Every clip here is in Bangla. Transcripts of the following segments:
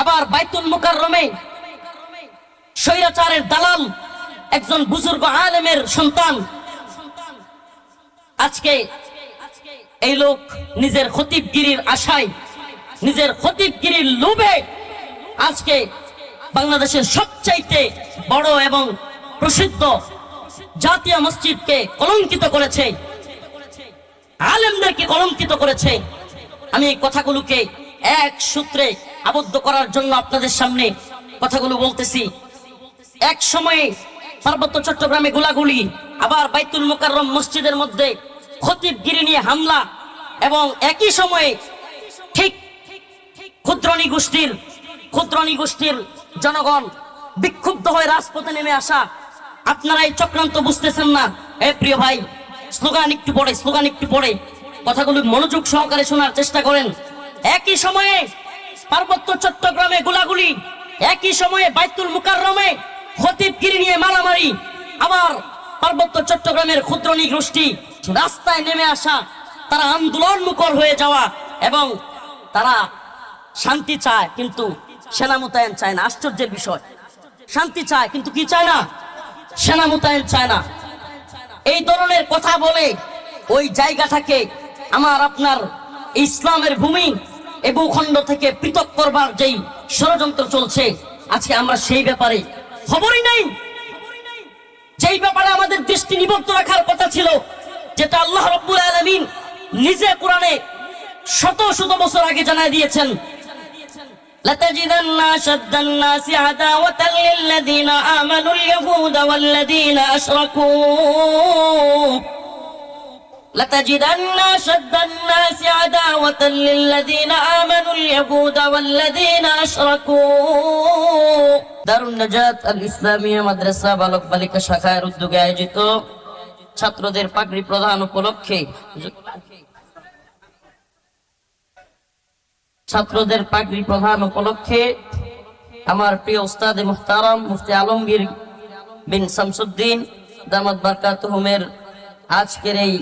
আবার বাইতুল মুকাররমে স্বৈরাচারের দালাল, একজন বুজুর্গ আলেমের সন্তান। আজকে এই লোক নিজের খতিবগিরির আশায়, নিজের খতিবগিরির লোভে আজকে বাংলাদেশের সবচাইতে বড় এবং প্রসিদ্ধ জাতীয় মসজিদকে কলঙ্কিত করেছে। আলেমদেরকে কলঙ্কিত করেছে। আমি এই কথাগুলোকে এক সূত্রে আবদ্ধ করার জন্য আপনাদের সামনে কথাগুলো বলতেছি। এক সময়ে পার্বত্য চট্টগ্রামে গোলাগুলি, আবার বাইতুল মোকাররম মসজিদের মধ্যে খতিবগিরি নিয়ে হামলা এবং একই সময়ে ঠিক ক্ষুদ্রণী গোষ্ঠীর ক্ষুদ্রণী গোষ্ঠীর জনগণ বিক্ষুব্ধ হয়ে রাজপথে নেমে আসা আপনারা এই চক্রান্ত বুঝতেছেন না। এ প্রিয় ভাই, স্লোগান একটু পড়ে, স্লোগান একটু পড়ে। কথাগুলো মনোযোগ সহকারে শোনার চেষ্টা করেন। একই সময়ে পার্বত্য চট্টগ্রামে গোলাগুলি। একই সময়ে বাইতুল মুকাররমে খতিবগিরি নিয়ে মারামারি। আবার পার্বত্য চট্টগ্রামের ক্ষুদ্রণী গোষ্ঠী রাস্তায় নেমে আসা, তারা আন্দোলন মুখর হয়ে যাওয়া এবং তারা শান্তি চায় কিন্তু সেনা মোতায়েন চায় না। আশ্চর্যের বিষয়। শান্তি চায় কিন্তু কি চায় না? সেনা মোতায়েন চায় না। এই ধরনের কথা বলে ওই জায়গাটাকে আমার আপনার ইসলামের ভূমি এ ভূখণ্ড থেকে পৃথক করবার যেই ষড়যন্ত্র চলছে আজকে আমরা সেই ব্যাপারে খবরই নেই যেই ব্যাপারে আমাদের দৃষ্টি নিবদ্ধ রাখার কথা ছিল যেটা আল্লাহ রব্বুল আলমিন নিজে কোরআনে শত শত বছর আগে জানাই দিয়েছেন لتجدن أشد الناس عداوة للذين آمنوا اليهود والذين أشركوا لتجدن أشد الناس عداوة للذين آمنوا اليهود والذين أشركوا دار النجاة الإسلامية মাদ্রাসা বালক বালিকা শাখার উদ্যোগে আয়োজিত ছাত্রদের পাগড়ি প্রদান উপলক্ষে ছাত্রদের পাগড়ি প্রধান উপলক্ষে আমার প্রিয় উস্তাদ মুখতারাম মুফতি আলমগীর বিন শামসুদ্দিন দামাত বারকাতুহুমের আজকের এই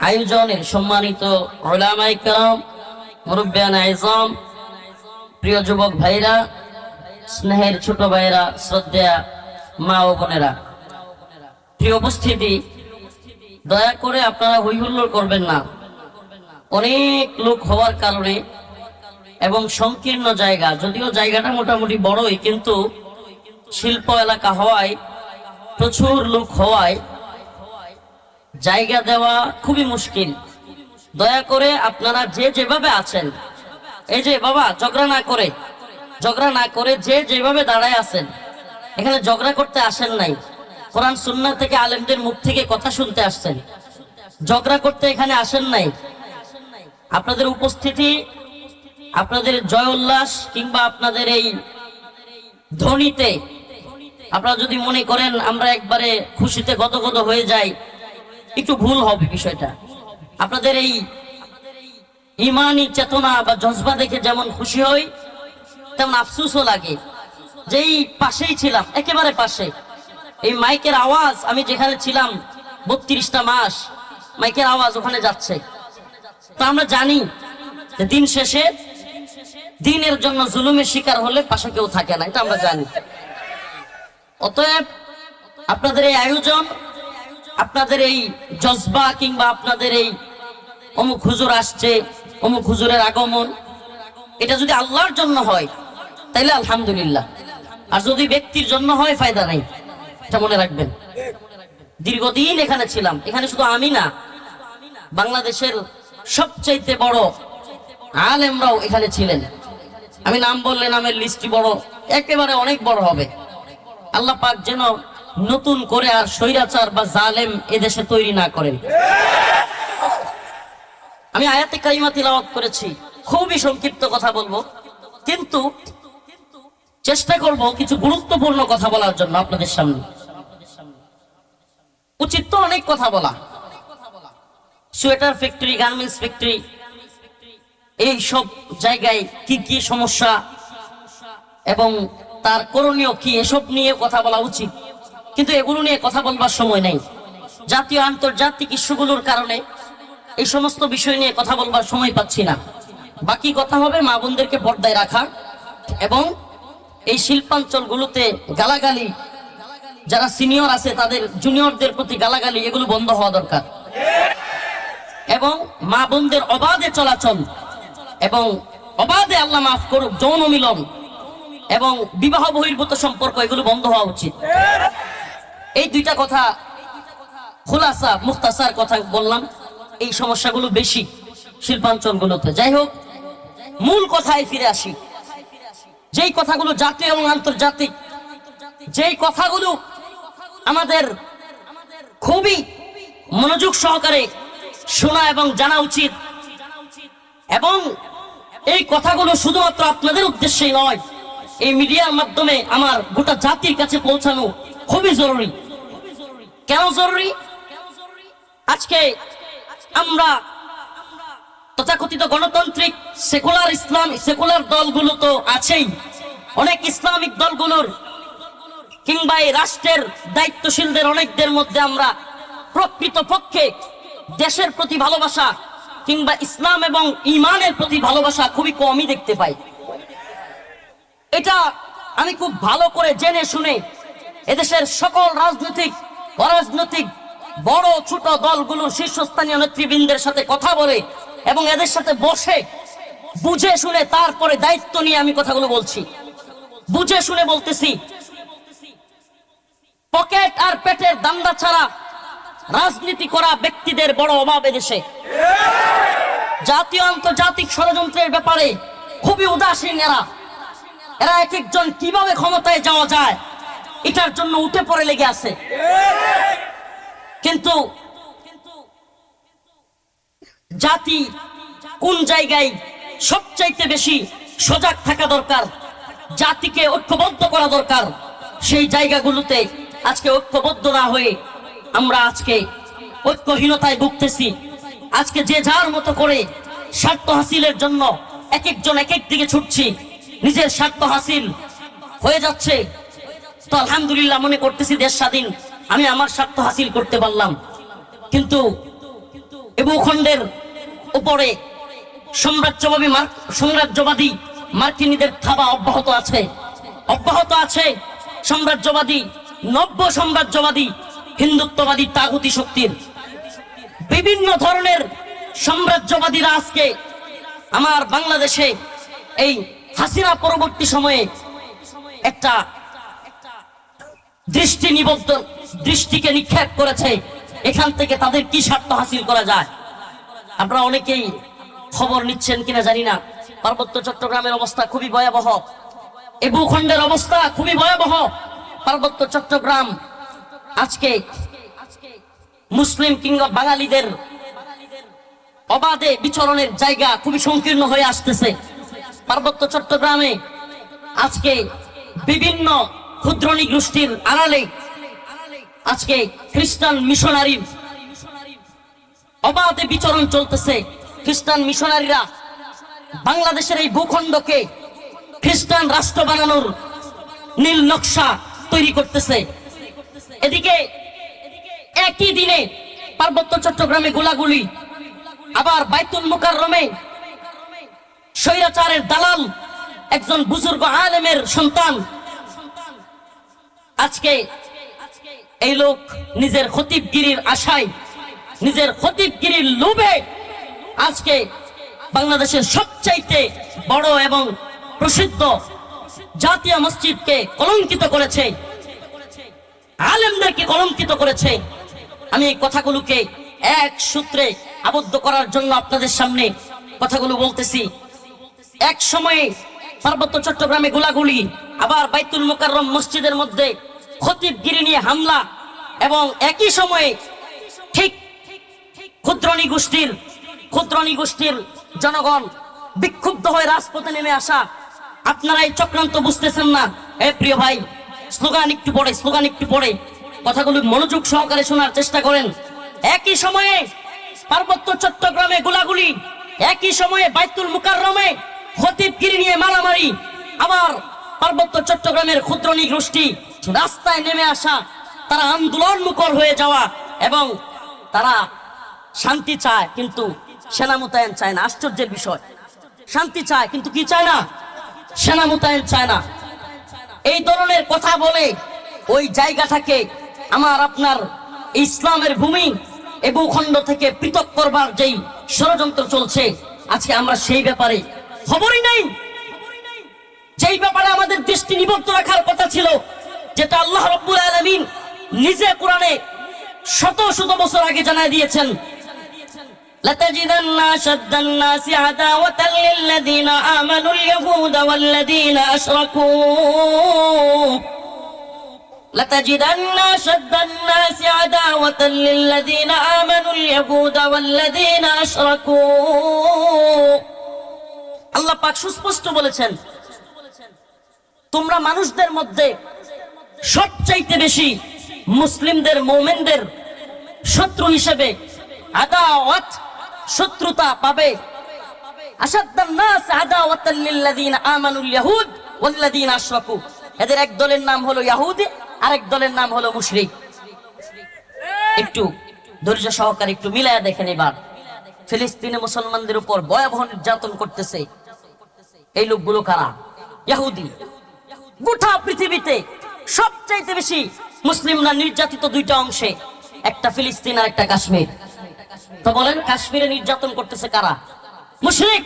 আয়োজনের সম্মানিত আইজম প্রিয় যুবক ভাইরা, স্নেহের ছোট ভাইরা শ্রদ্ধা মা ও বোনেরা। প্রিয় উপস্থিতি, দয়া করে আপনারা হৈহুল্লোড় করবেন না। অনেক লোক হওয়ার কারণে এবং সংকীর্ণ জায়গা, যদিও জায়গাটা মোটামুটি বড়ই, কিন্তু শিল্প এলাকা হওয়ায় প্রচুর লোক হওয়ায় জায়গা দেওয়া খুবই মুশকিল। দয়া করে আপনারা যে যেভাবে আছেন, এই যে বাবা, ঝগড়া না করে, ঝগড়া না করে যে যেভাবে দাঁড়ায় আছেন, এখানে ঝগড়া করতে আসেন নাই। কোরআন সুন্নাহ থেকে আলেমদের মুখ থেকে কথা শুনতে আসছেন। ঝগড়া করতে এখানে আসেন নাই। আপনাদের উপস্থিতি, আপনাদের জয় উল্লাস কিংবা আপনাদের এই ধ্বনিতে, আপনারা যদি মনে করেন আমরা একবারে খুশিতে গদগদ হয়ে যাই একটু ভুল হবে বিষয়টা। আপনাদের এই ইমানি চেতনা বা জজবা দেখে যেমন খুশি হই, তেমন আফসুসও লাগে। যেই পাশেই ছিলাম, একেবারে পাশে। এই মাইকের আওয়াজ, আমি যেখানে ছিলাম বত্রিশটা মাস, মাইকের আওয়াজ ওখানে যাচ্ছে। তো আমরা জানি যে দিন শেষে দিনের জন্য জুলুমের শিকার হলে পাশে কেউ থাকে না, এটা আমরা জানি। অতএব আপনাদের এই আয়োজন আপনাদের এই জজবা কিংবা আপনাদের এই অমুক হুজুর আসছে, অমুক হুজুরের আগমন, এটা যদি আল্লাহর জন্য হয়, তাইলে আলহামদুলিল্লাহ। আর যদি ব্যক্তির জন্য হয়, ফায়দা নাই। এটা মনে রাখবেন। দীর্ঘদিন এখানে ছিলাম। এখানে শুধু আমি না, বাংলাদেশের সবচাইতে বড় আলেমরাও এখানে ছিলেন। আমি নাম বললে নামের লিস্টটি বড়, একেবারে অনেক বড় হবে। আল্লাহ পাক যেন নতুন করে আর স্বৈরাচার বা জালেম এদেশে তৈরি না করেন। আমি আয়াতে কাইমা তিলাওয়াত করেছি, খুবই সংক্ষিপ্ত কথা বলব। কিন্তু চেষ্টা করব কিছু গুরুত্বপূর্ণ কথা বলার জন্য আপনাদের সামনে। উচিত তো অনেক কথা বলা। সোয়েটার ফ্যাক্টরি, গার্মেন্টস ফ্যাক্টরি, এই সব জায়গায় কি কি সমস্যা এবং তার করণীয় কি, এসব নিয়ে কথা বলা উচিত। কিন্তু এগুলো নিয়ে কথা বলবার সময় নেই। জাতীয়, আন্তর্জাতিক ইস্যুগুলোর কারণে এই সমস্ত বিষয় নিয়ে কথা বলবার সময় পাচ্ছি না। বাকি কথা হবে মা বোনদেরকে পর্দায় রাখা এবং এই শিল্পাঞ্চলগুলোতে গালাগালি, যারা সিনিয়র আছে তাদের জুনিয়রদের প্রতি গালাগালি, এগুলো বন্ধ হওয়া দরকার। এবং মা বোনদের অবাধে চলাচল এবং অবাধে আল্লাহ মাফ করুক, যৌন মিলন এবং বিবাহ বহির্ভূত সম্পর্ক, এগুলো বন্ধ হওয়া উচিত। এই দুইটা কথা খোলাসা, মুখতাসার কথা বললাম। এই সমস্যাগুলো বেশি শিল্পাঞ্চলগুলোতে। যাই হোক, মূল কথায় ফিরে আসি। যেই কথাগুলো জাতীয় এবং আন্তর্জাতিক, যেই কথাগুলো আমাদের খুবই মনোযোগ সহকারে শোনা এবং জানা উচিত। এবং এই কথাগুলো শুধুমাত্র আপনাদের উদ্দেশ্যেই নয়, এই মিডিয়ার মাধ্যমে আমার গোটা জাতির কাছে পৌঁছানো খুবই জরুরি। কেন জরুরি? আজকে আমরা তথাকথিত গণতান্ত্রিক সেকুলার ইসলাম, সেকুলার দলগুলো তো আছেই। অনেক ইসলামিক দলগুলোর কিংবা এই রাষ্ট্রের দায়িত্বশীলদের অনেকদের মধ্যে আমরা প্রকৃত পক্ষে দেশের প্রতি ভালোবাসা কিংবা ইসলাম এবং ইমানের প্রতি ভালোবাসা খুবই কমই দেখতে পাই। এটা আমি খুব ভালো করে জেনে শুনে এদেশের সকল রাজনৈতিক অরাজনৈতিক বড় ছোট দলগুলোর শীর্ষস্থানীয় নেতৃবৃন্দের সাথে কথা বলে এবং এদের সাথে বসে, বুঝে শুনে তারপরে দায়িত্ব নিয়ে আমি কথাগুলো বলছি। বুঝে শুনে বলতেছি, পকেট আর পেটের দান্দা ছাড়া রাজনীতি করা ব্যক্তিদের বড় অভাব এদেশে। জাতীয় আন্তর্জাতিক ষড়যন্ত্রের ব্যাপারে খুবই উদাসীন এরা। এরা এক একজন কীভাবে ক্ষমতায় যাওয়া যায়? এটার জন্য উঠে পড়ে লেগে আছে। কিন্তু জাতি কোন জায়গায় সবচাইতে বেশি সজাগ থাকা দরকার, জাতিকে ঐক্যবদ্ধ করা দরকার, সেই জায়গাগুলোতে আজকে ঐক্যবদ্ধ না হয়ে আমরা আজকে ঐক্যহীনতায় ভুগতেছি। আজকে যে যার মতো করে স্বার্থ হাসিলের জন্য এক একজন এক এক দিকে ছুটছি, নিজের স্বার্থ হাসিল হয়ে যাচ্ছে। তো আলহামদুলিল্লাহ মনে করতেছি দেশ স্বাধীন। আমি আমার স্বার্থ হাসিল করতে পারলাম। কিন্তু এ ভূখণ্ডের উপরে সাম্রাজ্যবাদী মার- সাম্রাজ্যবাদী মার্কিনীদের থাবা অব্যাহত আছে। অব্যাহত আছে সাম্রাজ্যবাদী, নব্য সাম্রাজ্যবাদী হিন্দুত্ববাদী তাগুতি শক্তির। বিভিন্ন ধরনের সাম্রাজ্যবাদীরা আজকে আমার বাংলাদেশে এই হাসিনা পরবর্তী সময়ে একটা দৃষ্টি নিবদ্ধ, দৃষ্টিকে নিক্ষেপ করেছে। এখান থেকে তাদের কি স্বার্থ হাসিল করা যায়? আপনারা অনেকেই খবর নিচ্ছেন কিনা জানি না। পার্বত্য চট্টগ্রামের অবস্থা খুবই ভয়াবহ। এ ভূখণ্ডের অবস্থা খুবই ভয়াবহ। পার্বত্য চট্টগ্রাম আজকে মুসলিম কিংবা বাঙালিদের অবাধে বিচরণের জায়গা খুবই সংকীর্ণ হয়ে আসতেছে। পার্বত্য চট্টগ্রামে আজকে বিভিন্ন ক্ষুদ্রণী গোষ্ঠীর আড়ালে আজকে খ্রিস্টান মিশনারির অবাধে বিচরণ চলতেছে। খ্রিস্টান মিশনারিরা বাংলাদেশের এই ভূখণ্ডকে খ্রিস্টান রাষ্ট্র বানানোর নীল নকশা তৈরি করতেছে। এদিকে একই দিনে পার্বত্য চট্টগ্রামে গোলাগুলি, আবার বাইতুল মুকাররমে স্বৈরাচারের দালাল একজন বুজুর্গ আলেমের সন্তান আজকে এই লোক নিজের খতিবগিরির আশায়, নিজের খতিবগিরির লোভে আজকে বাংলাদেশের সবচাইতে বড় এবং প্রসিদ্ধ জাতীয় মসজিদকে কলঙ্কিত করেছে। আলেমদেরকে কলঙ্কিত করেছে। আমি এই কথাগুলোকে এক সূত্রে আবদ্ধ করার জন্য আপনাদের সামনে কথাগুলো বলতেছি। এক সময়ে পার্বত্য চট্টগ্রামে গোলাগুলি আবার বাইতুল মোকাররম মসজিদের মধ্যে খতিবগিরি নিয়ে হামলা এবং একই সময়ে ঠিক ক্ষুদ্রণী গোষ্ঠীর ক্ষুদ্রণী গোষ্ঠীর জনগণ বিক্ষুব্ধ হয়ে রাজপথে নেমে আসা। আপনারা এই চক্রান্ত বুঝতেছেন না। এ প্রিয় ভাই, স্লোগান একটু পড়ে, স্লোগান একটু পড়ে। কথাগুলি মনোযোগ সহকারে শোনার চেষ্টা করেন। একই সময়ে পার্বত্য চট্টগ্রামে গোলাগুলি, একই সময়ে বাইতুল মুকাররমে খতিবগিরি নিয়ে মারামারি, আবার পার্বত্য চট্টগ্রামের ক্ষুদ্রণী গোষ্ঠী রাস্তায় নেমে আসা, তারা আন্দোলন মুখর হয়ে যাওয়া এবং তারা শান্তি চায় কিন্তু সেনা মোতায়েন চায় না। আশ্চর্যের বিষয়। শান্তি চায় কিন্তু কি চায় না? সেনা মোতায়েন চায় না। এই ধরনের কথা বলে ওই জায়গাটাকে আমার আপনার ইসলামের ভূমি এ ভূখণ্ড থেকে পৃথক করবার যেই ষড়যন্ত্র চলছে, আজকে আমরা সেই ব্যাপারে খবরই নেই। যেই ব্যাপারে আমাদের দৃষ্টি নিবদ্ধ রাখার কথা ছিল যেটা আল্লাহ রব্বুল আলমিন নিজে কোরআনে শত শত বছর আগে জানাই দিয়েছেন لتجدن أشد الناس عداوة للذين آمنوا اليهود والذين أشركوا لتجدن أشد الناس عداوة للذين آمنوا اليهود والذين أشركوا আল্লাহ পাক সুস্পষ্ট বলেছেন তোমরা মানুষদের মধ্যে সবচাইতে বেশি মুসলিমদের, মোমেনদের শত্রু হিসেবে আদাওয়াত, শত্রুতা পাবে। ইয়াহুদ এদের এক দলের নাম হলো ইয়াহুদ, আরেক দলের নাম হলো মুশরিক। একটু ধৈর্য সহকারে একটু মিলায়া দেখেন এবার। ফিলিস্তিনে মুসলমানদের উপর ভয়াবহ নির্যাতন করতেছে। এই লোকগুলো কারা? ইহুদি গোটা পৃথিবীতে সবচাইতে বেশি মুসলিমরা নির্যাতিত দুইটা অংশে, একটা ফিলিস্তিন আর একটা কাশ্মীর। তো বলেন, কাশ্মীরে নির্যাতন করতেছে কারা? মুশরিক!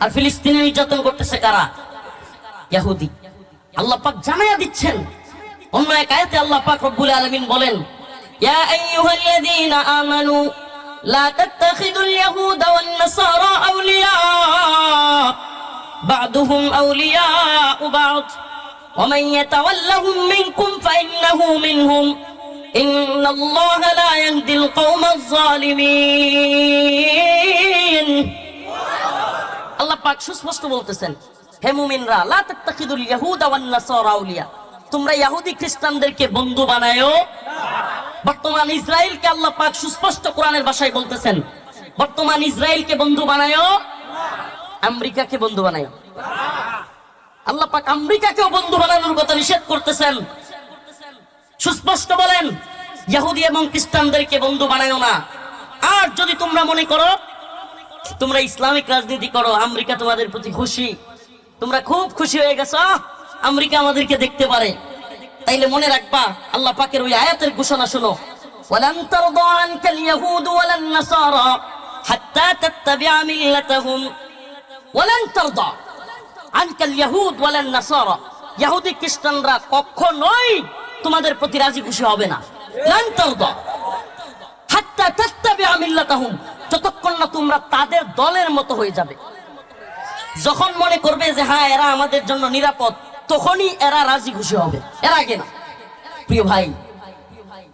আর ফিলিস্তিনে নির্যাতন করতেছে কারা? ইহুদি আল্লাহ পাক জানাইয়া দিচ্ছেন। অন্য এক আয়াতে আল্লাহ পাক রব্বুল আলামিন বলেন, ইয়া আইয়ুহাল্লাযীনা আমানু, লা তাত্তাখিদুল ইয়াহুদা ওয়ান নাসারা আউলিয়া। بعضهم أولياء بعض ومن يتولهم منكم فإنه منهم إن الله لا يهدي القوم الظالمين আল্লাহ পাক সুস্পষ্ট বলতেছেন হে মুমিনরা লা তাত্তাখিদুল ইয়াহুদা ওয়ান নাসারা আউলিয়া তোমরা ইহুদি খ্রিস্টানদেরকে বন্ধু বানায়ো বর্তমান ইসরায়েলকে আল্লাহ পাক সুস্পষ্ট কোরআনের ভাষায় বলতেছেন বর্তমান ইসরায়েলকে বন্ধু বানায়ো আমেরিকাকে বন্ধু বানায়ো আল্লাহ পাক আমেরিকাকেও বন্ধু বানানোর কথা নিষেধ করতেছেন সুস্পষ্ট বলেন ইহুদি এবং খ্রিস্টানদেরকে বন্ধু বানায়ো না আর যদি তোমরা মনে করো তোমরা ইসলামিক রাজনীতি করো আমেরিকা তোমাদের প্রতি খুশি তোমরা খুব খুশি হয়ে গেছো আহ, আমেরিকা আমাদেরকে দেখতে পারে তাইলে মনে রাখবা আল্লাহ পাকের ওই আয়াতের ঘোষণা শুনো ولن ترضى عنك اليهود ولا النصارى حتى تتبع ملتهم ওয়ালান তারদা। আনকাল ইয়াহুদ ওয়ালান নাসারা। ইহুদি খ্রিস্টানরা কখনোই তোমাদের প্রতি রাজি খুশি হবে না। লান তারদা। হাত্তা তাত্তাবিআ মিল্লাতাহুম। যতক্ষণ না তোমরা তাদের দলের মতো হয়ে যাবে। যখন মনে করবে যে হ্যাঁ এরা আমাদের জন্য নিরাপদ, তখনই এরা রাজি খুশি হবে। এর আগে না। প্রিয় ভাই,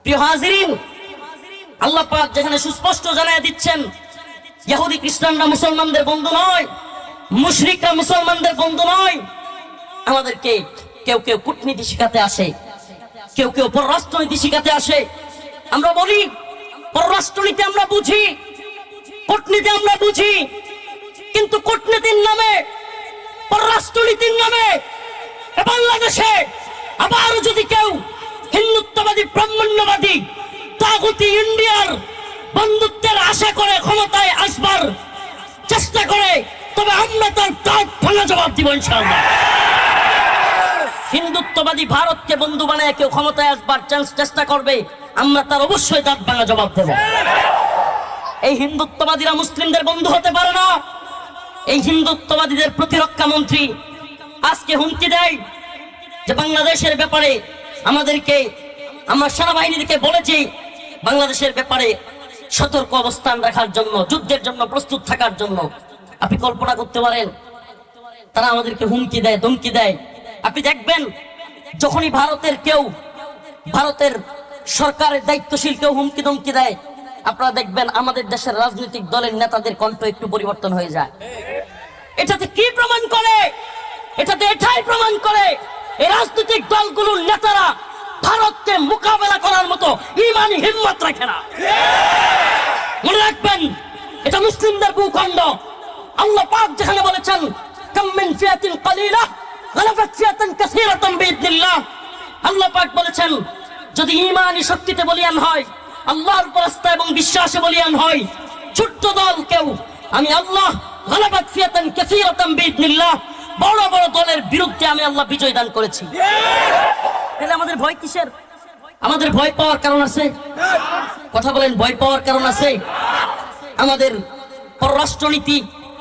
প্রিয় হাজিরিন, আল্লাহ পাক যেখানে সুস্পষ্ট জানায় দিচ্ছেন ইহুদি খ্রিস্টানরা মুসলমানদের বন্ধু নয়। মুশরিকরা মুসলমানদের বন্ধু নয়। আমাদেরকে কেউ কেউ কূটনীতি শিখাতে আসে, কেউ কেউ পররাষ্ট্রনীতি শিখাতে আসে। আমরা বলি, পররাষ্ট্রনীতি আমরা বুঝি, কূটনীতি আমরা বুঝি, কিন্তু কূটনীতির নামে, পররাষ্ট্রনীতির নামে বাংলাদেশে আবার যদি কেউ হিন্দুত্ববাদী, ব্রাহ্মণ্যবাদী, তাগুতি ইন্ডিয়ার বন্ধুত্বের আশা করে ক্ষমতায় আসবার চেষ্টা করে তবে আমরা তার দাঁত ভাঙা জবাব দিব ইনশাআল্লাহ। হিন্দুত্ববাদী ভারতকে বন্ধু বানায় কেউ ক্ষমতায় আসবার চান্স চেষ্টা করবে, আমরা তার অবশ্যই দাঁত ভাঙা জবাব দেব। এই হিন্দুত্ববাদীরা মুসলিমদের বন্ধু হতে পারে না। এই হিন্দুত্ববাদীদের প্রতিরক্ষা মন্ত্রী আজকে হুমকি দেয় যে বাংলাদেশের ব্যাপারে আমাদেরকে, আমরা সেনাবাহিনীকে বলেছি, বাংলাদেশের ব্যাপারে সতর্ক অবস্থান রাখার জন্য, যুদ্ধের জন্য, প্রস্তুত থাকার জন্য। আপনি কল্পনা করতে পারেন, তারা আমাদেরকে হুমকি দেয়, ধমকি দেয়। আপনি দেখবেন, যখনই ভারতের কেউ, ভারতের সরকারের দায়িত্বশীল কেউ হুমকি ধমকি দেয়, আপনারা দেখবেন আমাদের দেশের রাজনৈতিক দলের নেতাদের কণ্ঠ একটু পরিবর্তন হয়ে যায়। এটাতে কি প্রমাণ করে? এটাতে এটাই প্রমাণ করে, এই রাজনৈতিক দলগুলোর নেতারা ভারতকে মোকাবেলা করার মতো ইমানি হিম্মত রাখে না। মনে রাখবেন, এটা মুসলিমদের ভূখণ্ড। আল্লাহ পাক যেখানে বলেছেন কাম্মিন ফিয়াতিন কালিলা, গালাফাত ফিয়াতান কাসীরাতান বিইذنিল্লাহ আল্লাহ পাক বলেছেন, যদি ঈমানি শক্তিতে বলিয়ান হয়, আল্লাহর পরাস্তা এবং বিশ্বাসে বলিয়ান হয়, ছোট্ট দল কেউ, আমি আল্লাহ গালাফাত ফিয়াতান কাসীরাতান বিইذنিল্লাহ বড় বড় দলের বিরুদ্ধে আমি আল্লাহ বিজয় দান করেছি। তাহলে আমাদের ভয় কিসের? আমাদের ভয় পাওয়ার কারণ আছে? কথা বলেন, ভয় পাওয়ার কারণ আছে? আমাদের পররাষ্ট্রনীতি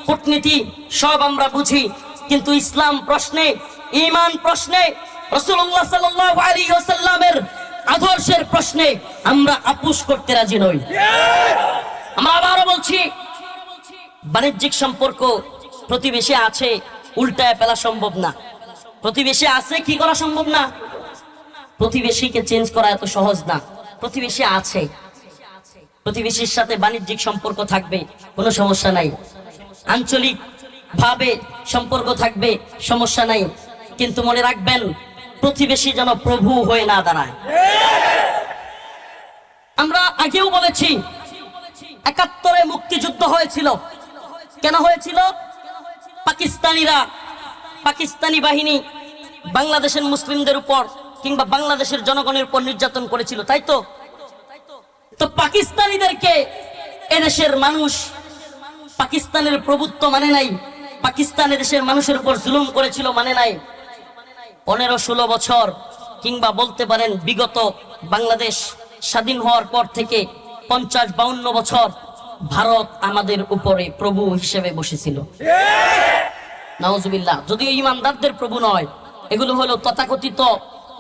কূটনীতি, সব আমরা বুঝি। কিন্তু ইসলাম প্রশ্নে, ঈমান প্রশ্নে ওয়াসাল্লামের আদর্শের প্রশ্নে আমরা আপুস করতে রাজি নই। আমরা আবারও বলছি, বাণিজ্যিক সম্পর্ক প্রতিবেশী আছে, উল্টায় ফেলা সম্ভব না। প্রতিবেশী আছে, কি করা সম্ভব না? প্রতিবেশীকে চেঞ্জ করা এত সহজ না। প্রতিবেশী আছে। প্রতিবেশীর সাথে বাণিজ্যিক সম্পর্ক থাকবে, কোনো সমস্যা নাই। আঞ্চলিক ভাবে সম্পর্ক থাকবে, সমস্যা নাই। কিন্তু মনে রাখবেন, প্রতিবেশী যেন প্রভু হয়ে না দাঁড়ায়। আমরা আগেও বলেছি, একাত্তরে মুক্তিযুদ্ধ হয়েছিল। কেন হয়েছিল? পাকিস্তানিরা, পাকিস্তানি বাহিনী বাংলাদেশের মুসলিমদের উপর কিংবা বাংলাদেশের জনগণের উপর নির্যাতন করেছিল, তাই তো? তো পাকিস্তানিদেরকে এদেশের মানুষ পাকিস্তানের প্রভুত্ব মানে নাই। পাকিস্তান দেশের মানুষের উপর জুলুম করেছিল মানে নাই। পনেরো ষোলো বছর কিংবা বলতে পারেন বিগত বাংলাদেশ স্বাধীন হওয়ার পর থেকে পঞ্চাশ বাউন্ন বছর ভারত আমাদের উপরে প্রভু হিসেবে বসেছিল। নাউজুবিল্লাহ, যদিও ইমানদারদের প্রভু নয়, এগুলো হলো তথাকথিত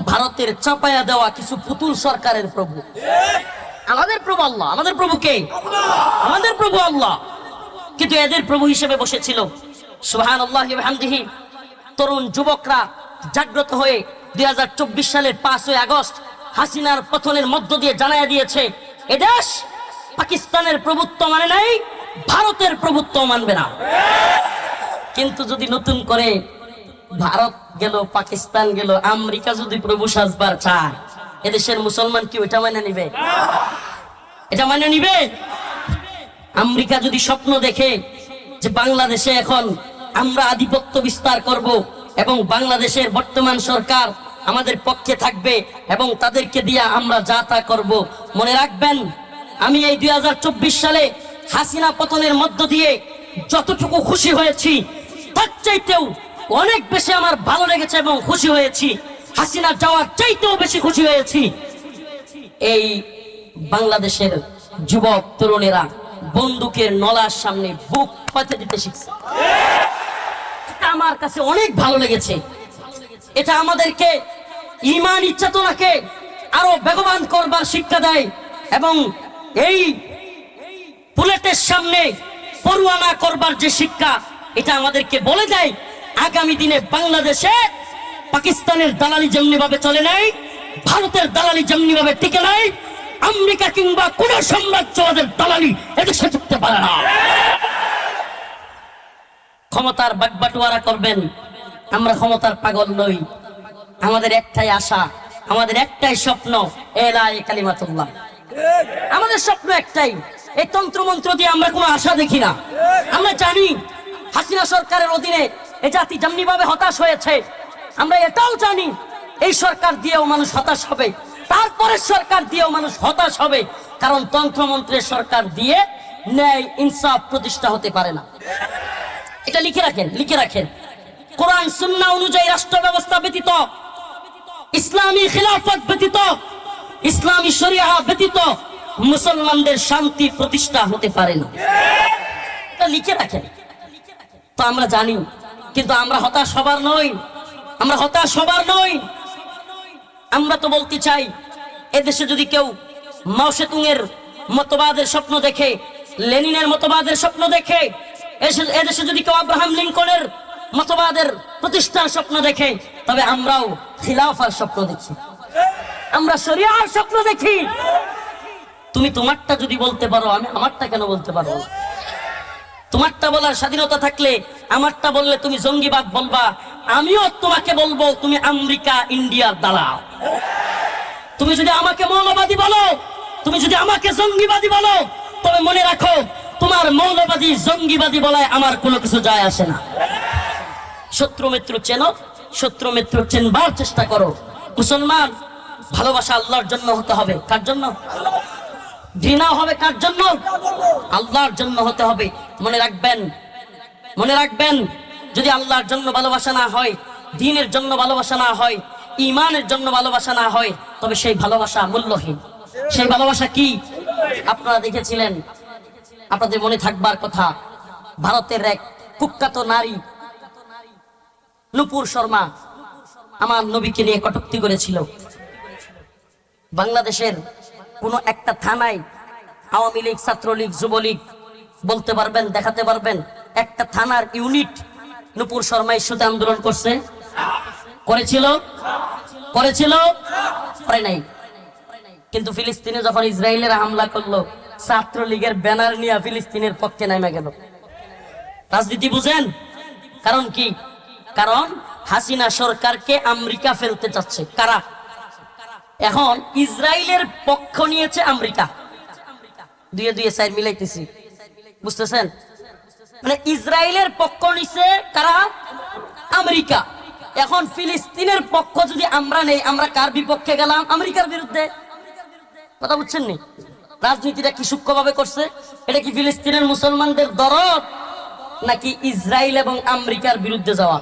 ভারতের চাপায়া দেওয়া কিছু পুতুল সরকারের প্রভু। আমাদের প্রভু আল্লাহ, আমাদের প্রভু কে? আমাদের প্রভু আল্লাহ। কিন্তু এদের প্রভু হিসেবে বসেছিল। সুহান তরুণ যুবকরা জাগ্রত হয়ে দুই হাজার চব্বিশ সালের পাঁচই আগস্ট হাসিনার পথনের মধ্য দিয়ে জানায়া দিয়েছে এদেশ পাকিস্তানের প্রভুত্ব মানে নাই, ভারতের প্রভুত্ব মানবে না। কিন্তু যদি নতুন করে ভারত গেল, পাকিস্তান গেল, আমেরিকা যদি প্রভু সাজবার চায়, এদেশের মুসলমান কি ওইটা মানে নিবে? এটা মানে নিবে? আমেরিকা যদি স্বপ্ন দেখে যে বাংলাদেশে এখন আমরা আধিপত্য বিস্তার করব এবং বাংলাদেশের বর্তমান সরকার আমাদের পক্ষে থাকবে এবং তাদেরকে দিয়ে আমরা যা তা করব, মনে রাখবেন, আমি এই দুই হাজার চব্বিশ সালে হাসিনা পতনের মধ্য দিয়ে যতটুকু খুশি হয়েছি, তার চাইতেও অনেক বেশি আমার ভালো লেগেছে এবং খুশি হয়েছি। হাসিনা যাওয়ার চাইতেও বেশি খুশি হয়েছি। এই বাংলাদেশের যুবক তরুণেরা বন্দুকের নলার সামনে বুক পাতে দিতে শিখছে। এটা আমার কাছে অনেক ভালো লেগেছে। এটা আমাদেরকে ইমান ইচ্ছাতনাকে আরও বেগবান করবার শিক্ষা দেয় এবং এই বুলেটের সামনে পড়ুয়ানা করবার যে শিক্ষা, এটা আমাদেরকে বলে দেয়। আগামী দিনে বাংলাদেশে পাকিস্তানের দালালি যেমনি ভাবে চলে নাই, ভারতের দালালি যেমনি ভাবে টিকে নাই আমেরিকা কিংবা কোন সাম্রাজ্যবাদের দালালি এদেশে টিকতে পারে না। ক্ষমতার বাগবাটোয়ারা করবেন। আমরা ক্ষমতার পাগল নই। আমাদের একটাই আশা, আমাদের একটাই স্বপ্ন, এলাই কালিমাতুল্লাহ। আমাদের স্বপ্ন একটাই, এই তন্ত্রমন্ত্র দিয়ে আমরা কোনো আশা দেখি না। আমরা জানি হাসিনা সরকারের অধীনে এ জাতি যেমনি ভাবে হতাশ হয়েছে, আমরা এটাও জানি, এই সরকার দিয়েও মানুষ হতাশ হবে। তারপরে সরকার দিয়েও মানুষ হতাশ হবে, কারণ তন্ত্রমন্ত্রের সরকার দিয়ে ন্যায় ইনসাফ প্রতিষ্ঠা হতে পারে না। এটা লিখে রাখেন লিখে রাখেন। কোরআন সুন্নাহ অনুযায়ী রাষ্ট্র ব্যবস্থা ব্যতীত, ইসলামী খিলাফত ব্যতীত, ইসলামী শরিয়া ব্যতীত মুসলমানদের শান্তি প্রতিষ্ঠা হতে পারে না। এটা লিখে রাখেন। তো আমরা জানি, কিন্তু আমরা হতাশ হবার নই, আমরা হতাশ হবার নই। আমরা তো বলতে চাই, এদেশে যদি কেউ মাওসেতুং এর মতবাদের স্বপ্ন দেখে, লেনিনের মতবাদের স্বপ্ন দেখে এদেশে যদি কেউ আব্রাহাম লিঙ্কনের মতবাদের প্রতিষ্ঠার স্বপ্ন দেখে, তবে আমরাও খিলাফার স্বপ্ন দেখি। আমরা শরিয়ার স্বপ্ন দেখি। তুমি তোমারটা যদি বলতে পারো, আমি আমারটা কেন বলতে পারব? তোমারটা বলার স্বাধীনতা থাকলে আমারটা বললে তুমি জঙ্গিবাদ বলবা আমিও তোমাকে বলব, তুমি আমেরিকা ইন্ডিয়ার দালাল। তুমি যদি আমাকে মৌলবাদী বলো, তুমি যদি আমাকে জঙ্গিবাদী বলো, তবে মনে রাখো, তোমার মৌলবাদী, জঙ্গিবাদী বলায় আমার কোনো কিছু যায় আসে না। শত্রু মিত্র চেনো, শত্রু মিত্র চেনবার চেষ্টা করো। মুসলমান, ভালোবাসা আল্লাহর জন্য হতে হবে। কার জন্য? ঘৃণা হবে কার জন্য? আল্লাহর জন্য হতে হবে। মনে রাখবেন মনে রাখবেন যদি আল্লাহর জন্য ভালোবাসা না হয়, দিনের জন্য ভালোবাসা না হয় ইমানের জন্য ভালোবাসা না হয়, তবে সেই ভালোবাসা মূল্যহীন। সেই ভালোবাসা কি? আপনারা দেখেছিলেন, আপনাদের মনে থাকবার কথা, ভারতের এক কুখ্যাত নারী, নুপুর শর্মা, আমার নবীকে নিয়ে কটুক্তি করেছিল। বাংলাদেশের কোনো একটা থানায় আওয়ামী লীগ, ছাত্রলীগ, যুবলীগ, বলতে পারবেন, দেখাতে পারবেন, একটা থানার ইউনিট নুপুর শর্মা ইস্যুতে আন্দোলন করছে। করেছিল? করেছিল? করে নাই। কিন্তু ফিলিস্তিনে যখন ইসরায়েলের হামলা করল, ছাত্রলীগের ব্যানার নিয়ে ফিলিস্তিনের পক্ষে নেমে গেল। রাজনীতি বুঝেন? কারণ কি? কারণ হাসিনা সরকারকে আমেরিকা ফেলতে চাচ্ছে। কারা? এখন ইসরায়েলের পক্ষ নিয়েছে আমেরিকা। দুয়ে দুয়ে সাইড মিলাইতেছি। বুঝতেছেন? মানে ইসরায়েলের পক্ষ নিছে কারা? আমেরিকা। এখন ফিলিস্তিনের পক্ষ যদি আমরা নেই, আমরা কার বিপক্ষে গেলাম? আমেরিকার বিরুদ্ধে। কথা বুঝছেন নি? রাজনীতিটা কি সূক্ষ্মভাবে করছে? এটা কি ফিলিস্তিনের মুসলমানদের দরদ? নাকি ইসরায়েল এবং আমেরিকার বিরুদ্ধে যাওয়া?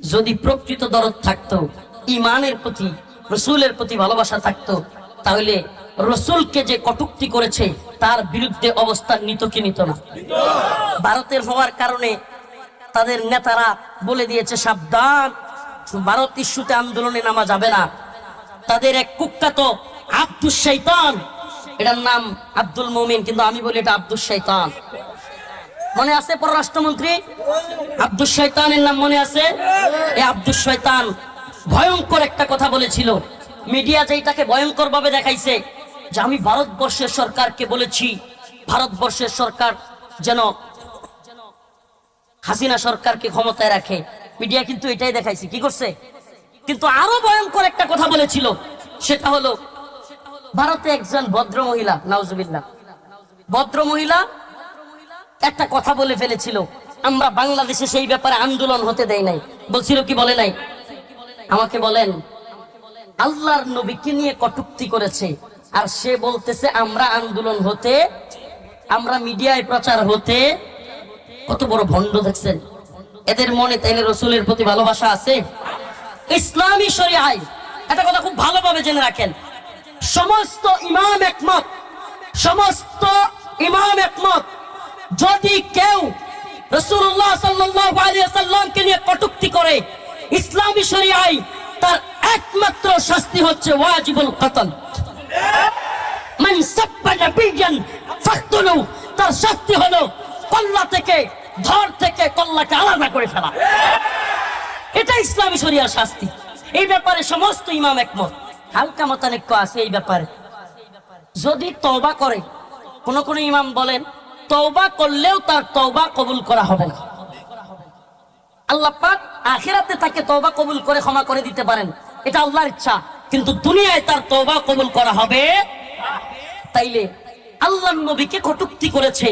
যদি প্রকৃত দরদ থাকতো, ইমানের প্রতি, রসুলের প্রতি ভালোবাসা থাকতো, তাহলে রসুলকে যে কটুক্তি করেছে, তার বিরুদ্ধে অবস্থান নিত কি নিত না। ভারতের হওয়ার কারণে তাদের নেতারা বলে দিয়েছে, সাবধান, ভারত ইস্যুতে আন্দোলনে নামা যাবে না। তাদের এক কুখ্যাত আব্দুল শৈতান, এটার নাম আব্দুল মমিন, কিন্তু আমি বলি এটা আব্দুল শৈতান। মনে আছে পররাষ্ট্রমন্ত্রী? আব্দুল শৈতানের নাম মনে আছে? এই আব্দুল শৈতান ভয়ঙ্কর একটা কথা বলেছিল। মিডিয়া যেটাকে ভয়ঙ্কর ভাবে দেখাইছে যে আমি ভারতবর্ষের সরকারকে বলেছি, ভারতবর্ষের সরকার যেন হাসিনা সরকারকে ক্ষমতায় রাখে। মিডিয়া কিন্তু এটাই দেখাইছে। কি করছে? কিন্তু আরও ভয়ঙ্কর একটা কথা বলেছিল। সেটা হলো, ভারতে একজন ভদ্র মহিলা, নাউজুবিল্লাহ। ভদ্র মহিলা একটা কথা বলে ফেলেছিল। আমরা বাংলাদেশে সেই ব্যাপারে আন্দোলন হতে দেয় নাই। বলছিল কি বলে নাই? আমাকে বলেন, আল্লাহর নবীকে নিয়ে কটুক্তি করেছে। আর সে বলতেছে, আমরা আন্দোলন হতে, আমরা মিডিয়ায় প্রচার হতে কত বড় ভণ্ড দেখছেন। এদের মনে তাইলে রসুলের প্রতি ভালোবাসা আছে? ইসলামী শরিয়ায় একটা কথা খুব ভালোভাবে জেনে রাখেন। সমস্ত ইমাম একমত, সমস্ত ইমাম একমত, যদি কেউ রসুল্লাহ সাল্লামকে নিয়ে কটুক্তি করে, ইসলামী শরিয়ায় তার একমাত্র শাস্তি হচ্ছে ওয়াজিবুল কতল। মান ফাকতুলু তার হলো কল্লা থেকে, ধর থেকে কল্লাকে আলাদা করে ফেলা। এটা ইসলামী শাস্তি। এই ব্যাপারে সমস্ত ইমাম একমত। হালকা আছে এই ব্যাপারে। যদি তওবা করে, কোন কোন ইমাম বলেন, তওবা করলেও তার তওবা কবুল করা হবে না। আল্লাহ পাক আখিরাতে তাকে তওবা কবুল করে ক্ষমা করে দিতে পারেন। এটা আল্লাহর ইচ্ছা। কিন্তু দুনিয়ায় তার তওবা কবুল করা হবে। তাইলে আল্লাহ নবীকে কটুক্তি করেছে।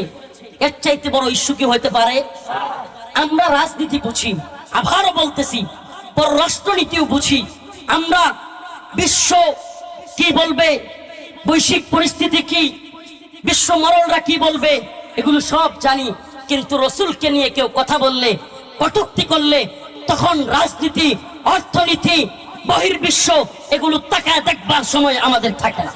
এর চাইতে বড় ইস্যু কি হইতে পারে? আমরা রাজনীতি বুঝি, আবারও বলতেছি, পররাষ্ট্রনীতিও বুঝি। আমরা বিশ্ব কি বলবে, বৈশ্বিক পরিস্থিতি কি, বিশ্ব মরলরা কি বলবে, এগুলো সব জানি। কিন্তু রসুলকে নিয়ে কেউ কথা বললে, কটুক্তি করলে তখন রাজনীতি, অর্থনীতি বহির্বিশ্ব এগুলো তাকায় দেখবার সময় আমাদের থাকে না।